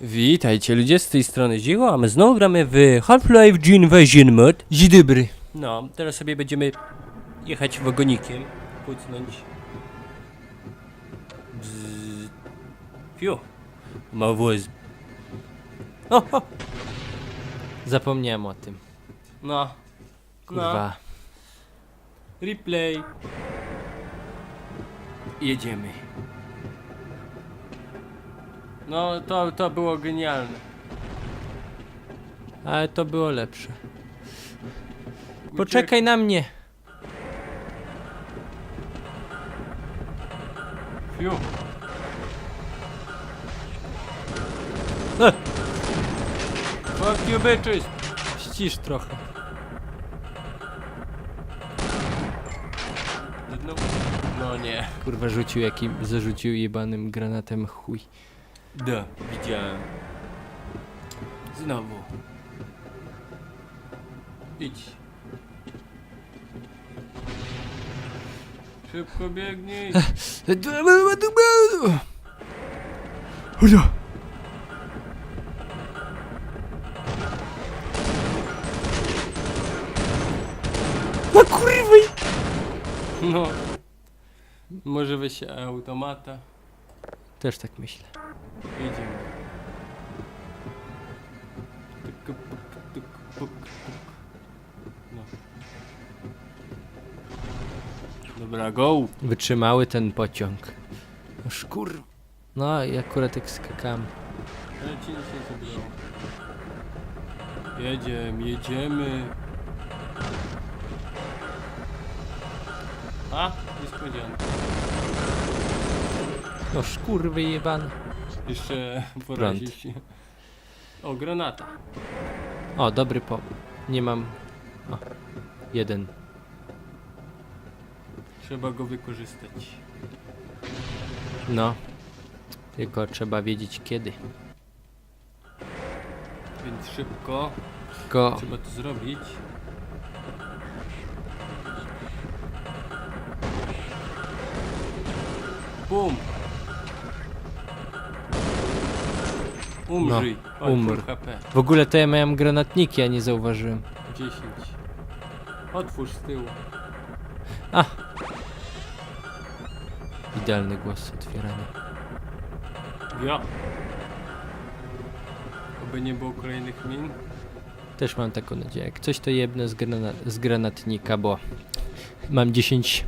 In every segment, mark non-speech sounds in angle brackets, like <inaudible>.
Witajcie ludzie, z tej strony Zigo, a my znowu gramy w Half-Life Invasion Mod. Dzień dobry. No, teraz sobie będziemy jechać wagonikiem, kucnąć. Bzz. Fiu. Ma. O, o. Zapomniałem o tym. No. Kurwa. No. Replay. Jedziemy. No, to, to było genialne. Ale to było lepsze. Poczekaj na mnie. Fiu. <laughs> Fuck you bitches! Ścisz trochę. No, no nie. Kurwa rzucił jakim, zarzucił jebanym granatem chuj. Da, widziałem. Znowu. Idź. Szybko biegnij. No kurwy! No. Może weź automata. Też tak myślę. Puk, puk, puk. No. Dobra, go! Wytrzymały ten pociąg. No szkur... No i akurat jak skakam. Ale ci nic nie zabrało. Jedziemy, jedziemy. A, niespodzianka. No szkurwy jebane. Jeszcze porazi się. O, granata. O, dobry pop. Nie mam... O, jeden. Trzeba go wykorzystać. No. Tylko trzeba wiedzieć kiedy. Więc szybko Tylko... trzeba to zrobić. Bum! Umrzyj. No, umr. full HP. W ogóle to ja miałem granatniki, a nie zauważyłem. 10. Otwórz z tyłu. Idealny głos otwierania. Ja. Oby nie było kolejnych min. Też mam taką nadzieję. Jak coś to jebnę z, grana z granatnika, bo mam 10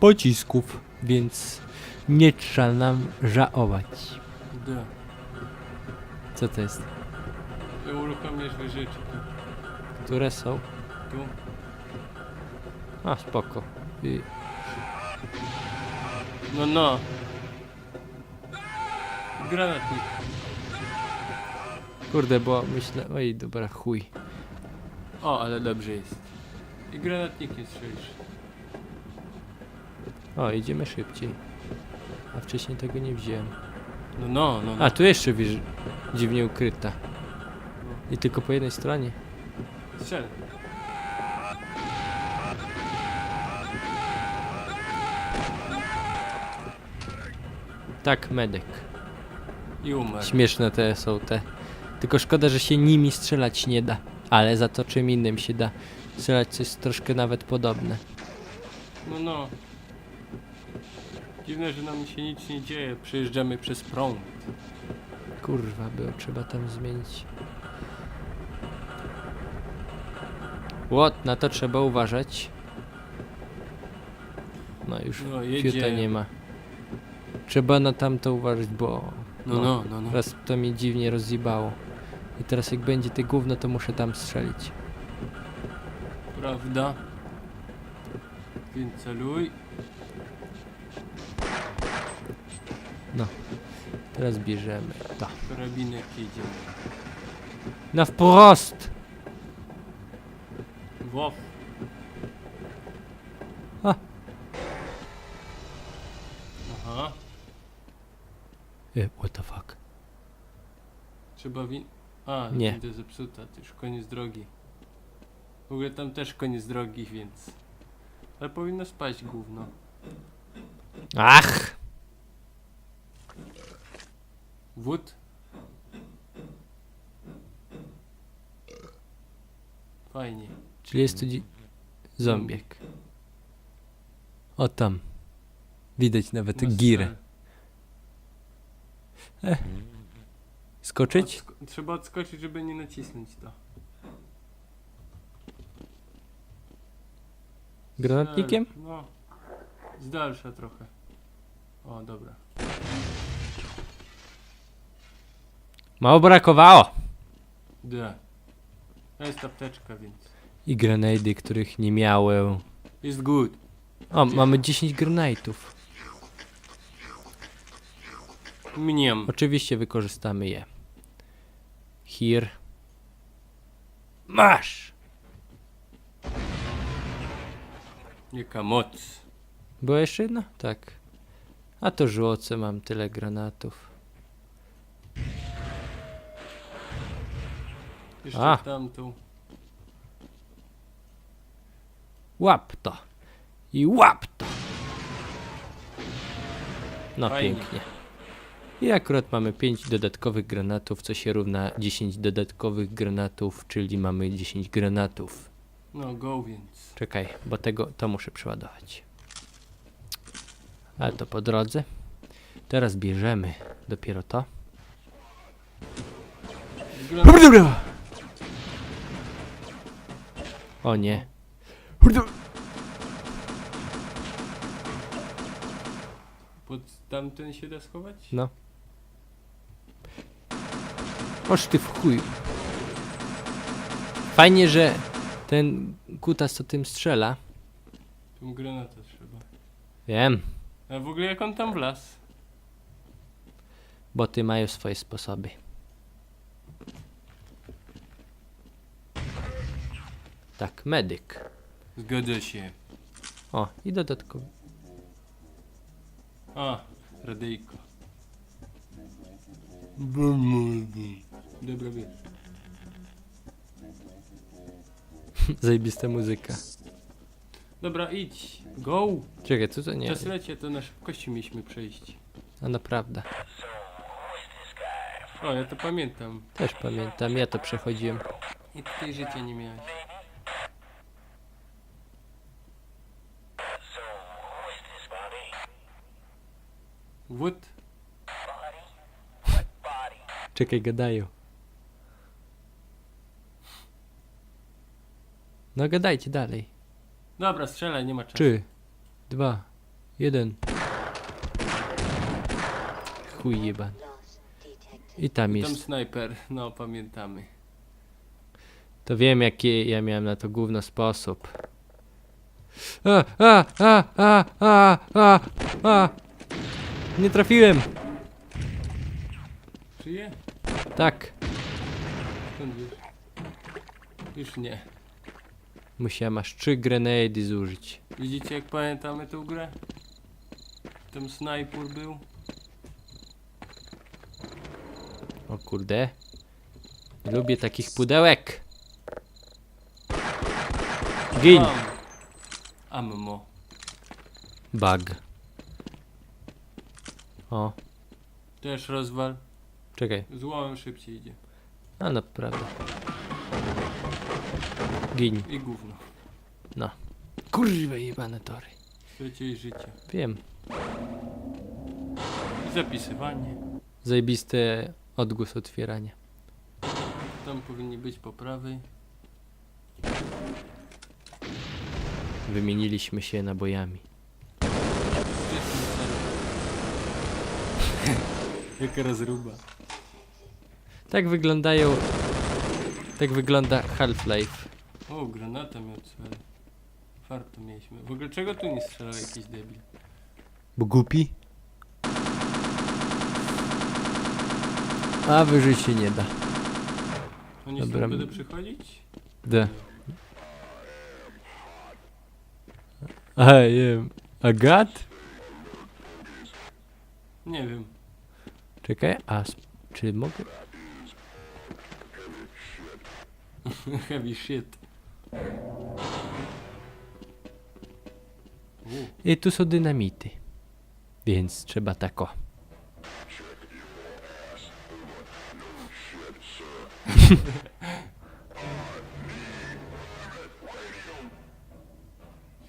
pocisków, więc nie trzeba nam żałować. Da. Co to jest? I uruchomisz wyżyczki. Które są? Tu. A, spoko. I No, no. Granatnik. kurde, bo myślę... Oj, dobra, chuj. O, ale dobrze jest. I granatnikiem strzelisz. O, idziemy szybciej. A wcześniej tego nie wziąłem. No, no, no. no. A, tu jeszcze wiesz, dziwnie ukryta. I tylko po jednej stronie. Strzel. Tak, medek. I umarł. Śmieszne te są te. Tylko szkoda, że się nimi strzelać nie da. Ale za to czym innym się da strzelać coś troszkę nawet podobne. No, no. Dziwne, że nam się nic nie dzieje. Przejeżdżamy przez prąd. Kurwa, było trzeba tam zmienić. Łot, na to trzeba uważać. No już No, fiuta nie ma. Trzeba na tamto uważać, bo No, no, no, no. raz to mnie dziwnie rozjebało. I teraz jak będzie te gówno, to muszę tam strzelić. Prawda? Więc celuj. Teraz bierzemy to. Karabinek jedzie. Na wprost! Wow. A. Aha. E, what the fuck? Trzeba win... A, Nie. winda zepsuta, to już koniec drogi. W ogóle tam też koniec drogi, więc... Ale powinno spaść gówno. Ach! Would. Fajnie. Czyli jest tu zombiek. O tam. Widać nawet Masz girę. Eh. Skoczyć? Odsko- trzeba odskoczyć, żeby nie nacisnąć to. Granatnikiem? No. Z dalsza trochę. O, dobra. Mało brakowało. D. To jest apteczka, więc. I grenady, których nie miałem. Jest good. O, mamy 10 grenadów. Miniam. Oczywiście wykorzystamy je. Here. Masz! Jaka moc. Była jeszcze jedna? Tak. A to żłoce, mam tyle granatów. Jeszcze A. tamtą. Łap to. I łap to. No Fajnie. pięknie. I akurat mamy 5 dodatkowych granatów, co się równa 10 dodatkowych granatów, czyli mamy 10 granatów. No, go więc. Czekaj, bo tego to muszę przeładować. Ale to po drodze. Teraz bierzemy dopiero to. Wygląda... O nie. Pod tamten się da schować? No. Oż ty w chuj. Fajnie, że ten kutas to tym strzela. Tu granata trzeba. Wiem, A w ogóle jak on tam wlazł? bo ty mają swoje sposoby. Tak, medyk. Zgadza się. O, i dodatkowo. A, radyjko. Dobra, wiesz. <laughs> Zajebista muzyka. Dobra, idź. Go! Czekaj, co to nie? Czas lecie, to na szybkości mieliśmy przejść. A naprawdę. O, ja to pamiętam. Też pamiętam, ja to przechodziłem. I tutaj życia nie miałeś. What? Czekaj, gadają. No gadajcie dalej. Dobra, strzelaj, nie ma czasu. Trzy, dwa, jeden. Chuj jeban. I tam Tam jest. snajper, no pamiętamy. To wiem jaki ja miałem na to gówno sposób. A, a, a, a, a, a, a. Nie trafiłem. Czyje? Tak. Skąd wiesz? Już nie. Musiałem aż trzy grenady zużyć. Widzicie jak pamiętamy tę grę? Tam snajper był. O kurde. Lubię takich pudełek. Gin. Ammo. Bug. O, Też rozwal. czekaj. Złomem szybciej idzie. A no, prawda. Gin. I gówno. Kurwa jebane tory. I życie. Wiem. I zapisywanie. Zajebiste odgłos otwierania. Tam powinni być po prawej. Wymieniliśmy się nabojami. Gdzieś mi serwer. Jaka rozruba. Tak wyglądają... Tak wygląda Half-Life. O, granata miał cel. Farto mieliśmy. W ogóle czego tu nie strzelał jakiś debil? Bo głupi? A wyżej się nie da. Oni Dobra. stąd będą przychodzić? D. A, jem. Agat? Nie wiem. Czekaj, a czy mogę? <laughs> Heavy shit. I tu są dynamity. Więc trzeba tako.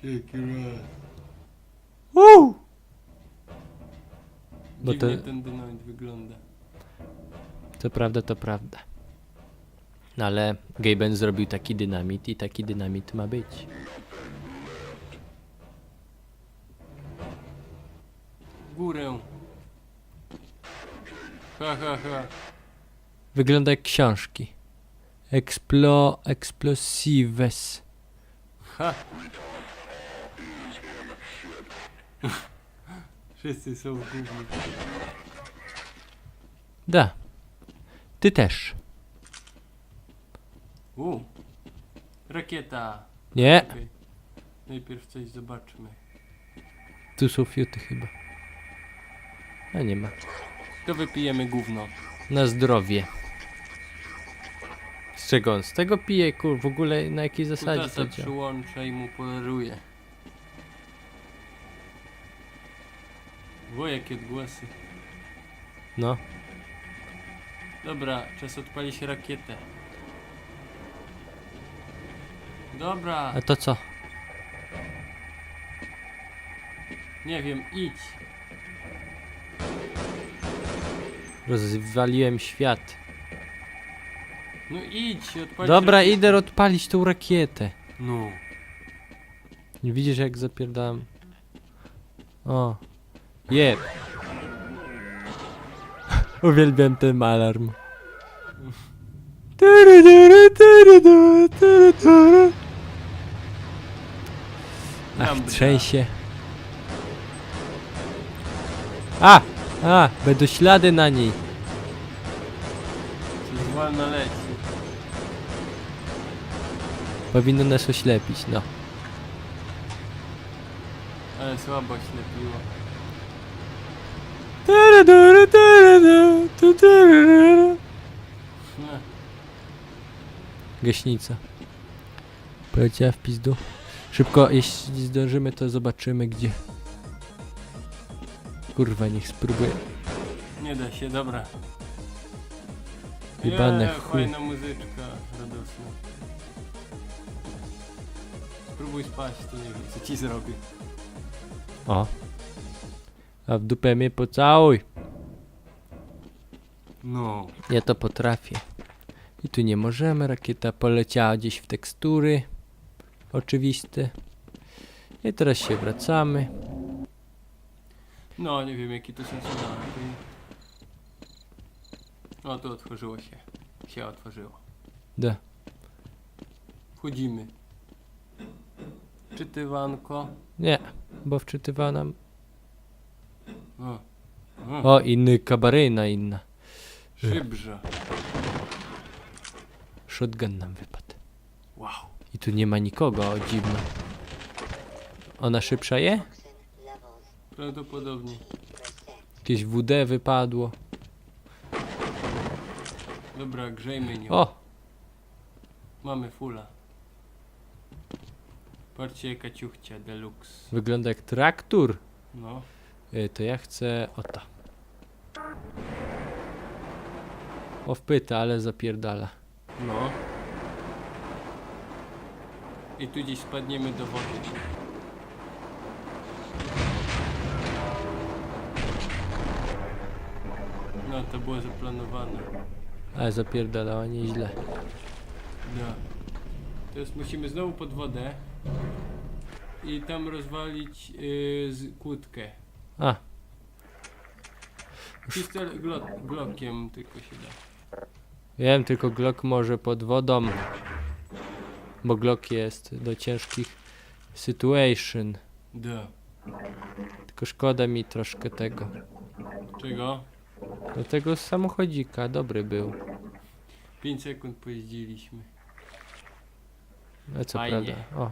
Jaki <laughs> raz. Uuu! Bo Dziwnie to- ten dynamit wygląda. To prawda, to prawda. No ale Gaben zrobił taki dynamit i taki dynamit ma być. W górę. Ha, ha, ha. Wygląda jak książki. Explo... Explosives. Ha. Wszyscy są w gównie. Da. Ty też. U. Rakieta. Nie, Okej. Najpierw coś zobaczmy. tu są fiuty chyba. A nie ma. To wypijemy gówno. Na zdrowie. Z czego on? Z tego pije, kur, w ogóle na jakiej zasadzie to Kutasa działa? przyłącza i mu poleruje. Wo, jakie odgłosy. No. Dobra, czas odpalić rakietę. Dobra, A to co? nie wiem, idź. Rozwaliłem świat. No idź, odpalić Dobra, rakietę. idę odpalić tą rakietę. No. Nie widzisz jak zapierdam. O. Jeb. <laughs> Uwielbiam ten alarm. Ach, trzęsie. A! A! Będą ślady na niej. Coś wolno leci. Powinno nas oślepić, no. Ale słabo ślepiło. Gaśnica. Poleciała w pizdu. Szybko, jeśli zdążymy, to zobaczymy gdzie. Kurwa, niech spróbuję. Nie da się, dobra. Jebane Eee, chuj. Fajna muzyczka radosna. Spróbuj spaść, to nie wiem co ci zrobię. O. A w dupę mnie pocałuj. No. Ja to potrafię. I tu nie możemy. Rakieta poleciała gdzieś w tekstury. Oczywiste. I teraz się wracamy. No, nie wiem jakie to są sygnały. O, tu otworzyło się. Się otworzyło. Da. Wchodzimy. Czytywanko. Nie, bo wczytywała nam. O. O. O, inny kabaryna inna. Szybrze. Shotgun nam wypadł. Wow. I tu nie ma nikogo, o dziwno. Ona szybsza je? Prawdopodobnie. Jakieś WD wypadło. Dobra, grzejmy nią. O! Mamy fula. Patrzcie jaka ciuchcia deluxe. Wygląda jak traktor. No. Y, To ja chcę o to. O wpyta, ale zapierdala. No. I tu gdzieś spadniemy do wody. No, to było zaplanowane. Ale zapierdalała nieźle. No. Teraz musimy znowu pod wodę i tam rozwalić yy, kłódkę. A, Pistol glo glokiem tylko się da. wiem, tylko Glock może pod wodą. Bo Glock jest do ciężkich situation. Da. Tylko szkoda mi troszkę tego. Czego? Do tego samochodzika, dobry był. 5 sekund pojeździliśmy. No co Fajnie. prawda. O.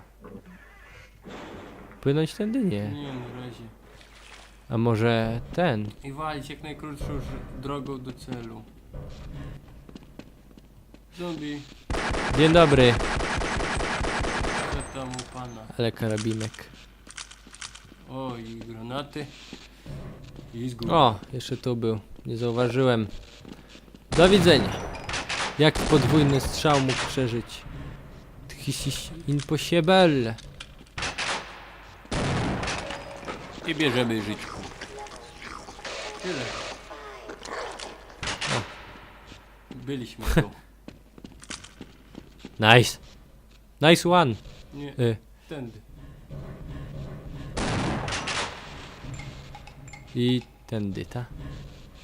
Płynąć tędy nie. Nie, na razie. A może ten? I walić jak najkrótszą ż- drogą do celu. Zombie, Dzień dobry, co tam u pana? ale karabinek. O, i granaty. I zgód. O, jeszcze tu był. Nie zauważyłem. Do widzenia. Jak podwójny strzał mógł przeżyć? Tchisiś impossible. I bierzemy żyćku. Tyle. Byliśmy tu. <laughs> Nice. Nice one. Nie, Y, tędy. I tędy, ta?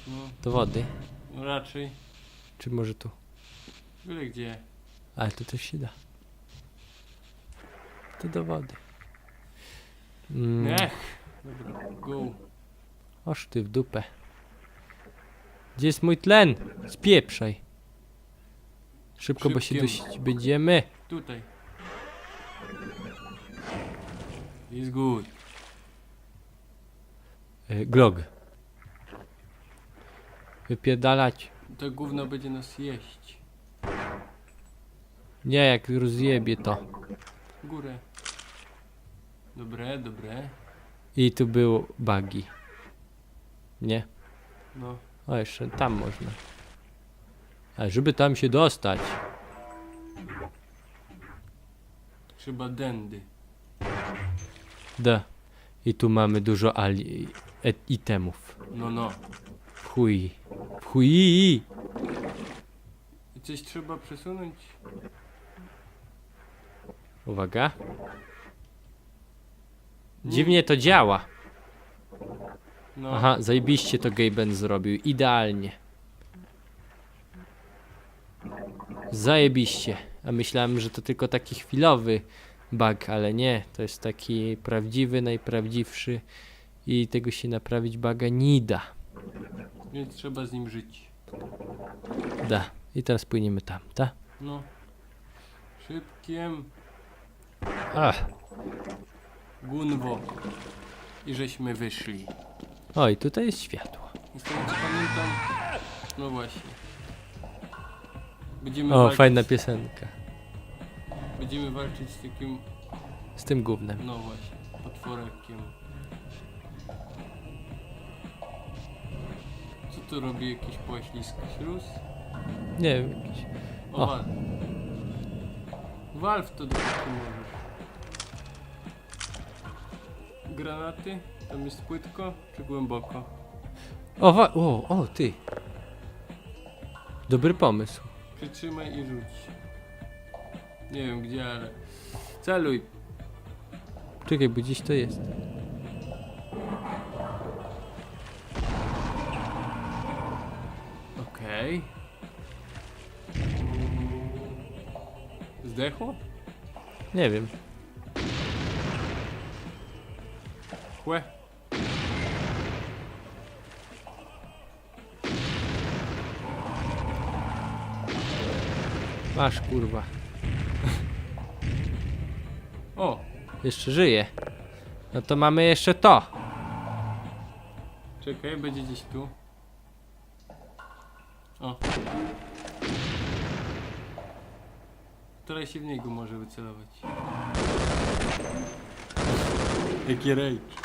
No, Do wody. no raczej. Czy może tu? Byle gdzie. Ale to też się da. To do wody. Mm, Ech. Dobra, go. oż ty w dupę. Gdzie jest mój tlen? Spieprzaj. Szybko, bo się Szybkiem. dusić będziemy. Tutaj. Jest good. Y, glog. Wypierdalać. To gówno będzie nas jeść. Nie, jak rozjebie to. Górę. Dobre, dobre. I tu był bugi. Nie? No. O, jeszcze tam można. Ale żeby tam się dostać. Trzeba dędy. D. I tu mamy dużo ali e, itemów. No, no. W chuj. W chuj. Coś trzeba przesunąć. Uwaga. Dziwnie to działa. No. Aha, zajebiście to Gaben zrobił. Idealnie. Zajebiście. A myślałem, że to tylko taki chwilowy bug, ale nie. To jest taki prawdziwy, najprawdziwszy. I tego się naprawić buga nie da. Więc trzeba z nim żyć. Da. I teraz płyniemy tam, tak? No. Szybkiem. Ach. Gunwo. I żeśmy wyszli. Oj, tutaj jest światło. I z tego co pamiętam. No właśnie. Będziemy O, walczyć, fajna piosenka. Będziemy walczyć z takim. Z tym gównem. No właśnie. Potworekiem. Co tu robi jakiś poślizg śluz? Nie wiem, jakiś. O, O. wal. Wal w to dopóki możesz. Granaty? Tam jest płytko czy głęboko? O, wa- o, o, ty. Dobry pomysł. Przytrzymaj i rzuć. Nie wiem gdzie, ale... Celuj! Czekaj, bo gdzieś to jest. Okej. Zdechło? Nie wiem. Chłe. Masz kurwa. O! Jeszcze żyje. No to mamy jeszcze to. Czekaj, będzie gdzieś tu. O. Teraz się w niego może wycelować. Jaki rage.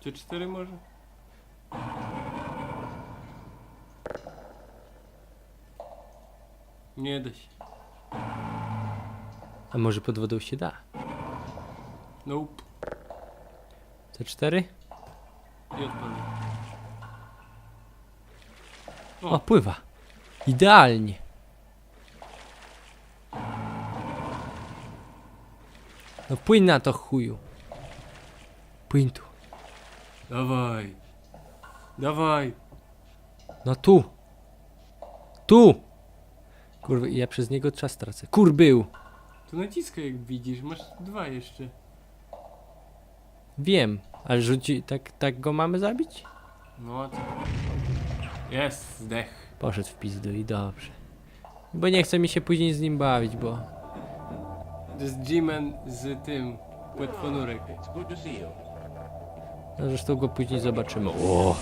Czy cztery może? Nie da się. A może pod wodą się da? Nope. Te cztery? I odpadł. O, pływa. Idealnie. No płyń na to chuju. Płyń tu. Dawaj. Dawaj. No tu. Tu. Kurwa, ja przez niego czas tracę. Kur był. To naciskaj jak widzisz, masz dwa jeszcze. Wiem, ale rzuci, tak, tak go mamy zabić? No co? Jest, zdech. Poszedł w pizdu i dobrze. Bo nie chce mi się później z nim bawić, bo... To jest G-Man z tym, płetwonurek. No, zresztą go później zobaczymy. O.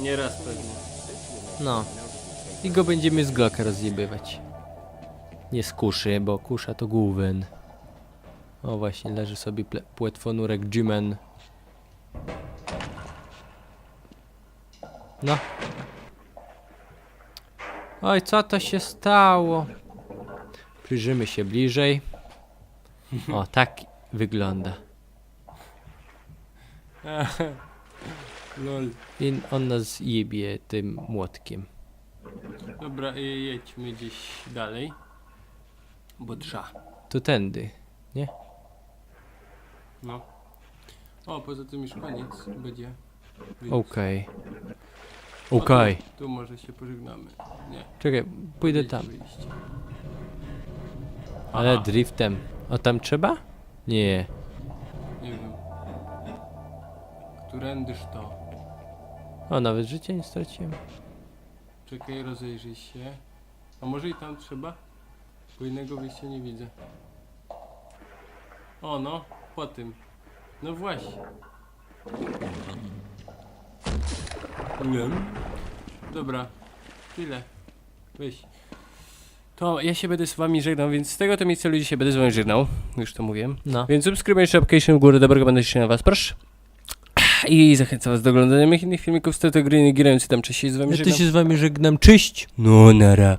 Nieraz pewnie. No. I go będziemy z Glocka rozjebywać. Nie z kuszy, bo kusza to główny. O właśnie, leży sobie ple- płetwonurek G-Man. No. Oj, co to się stało? Przyjrzymy się bliżej. O, tak wygląda. <laughs> Lol. I on nas jebie tym młotkiem. Dobra, y, jedźmy gdzieś dalej. Bo trzeba. To tędy. No. O, poza tym już koniec będzie. Więc Okej. tu- Okej. Tu może się pożegnamy. Nie. Czekaj, pójdę tam. Ale Aha, driftem. O, tam trzeba? Nie. Którędyż to? O, nawet życia nie straciłem. Czekaj, rozejrzyj się. A może i tam trzeba? Bo innego wyjścia nie widzę. O no, po tym. No właśnie. Nie. Dobra, tyle. Weź. To ja się będę z wami żegnał, więc z tego to miejsca ludzi się będę z wami żegnał. Już to mówiłem. No. Więc subskrybujcie application w górę, dobrego będę się na was, proszę. I zachęcam was do oglądania moich innych filmików z tego gry, nie grając tam cześć się z wami Ja żegnam. ty się z wami żegnam. Cześć! No, nara.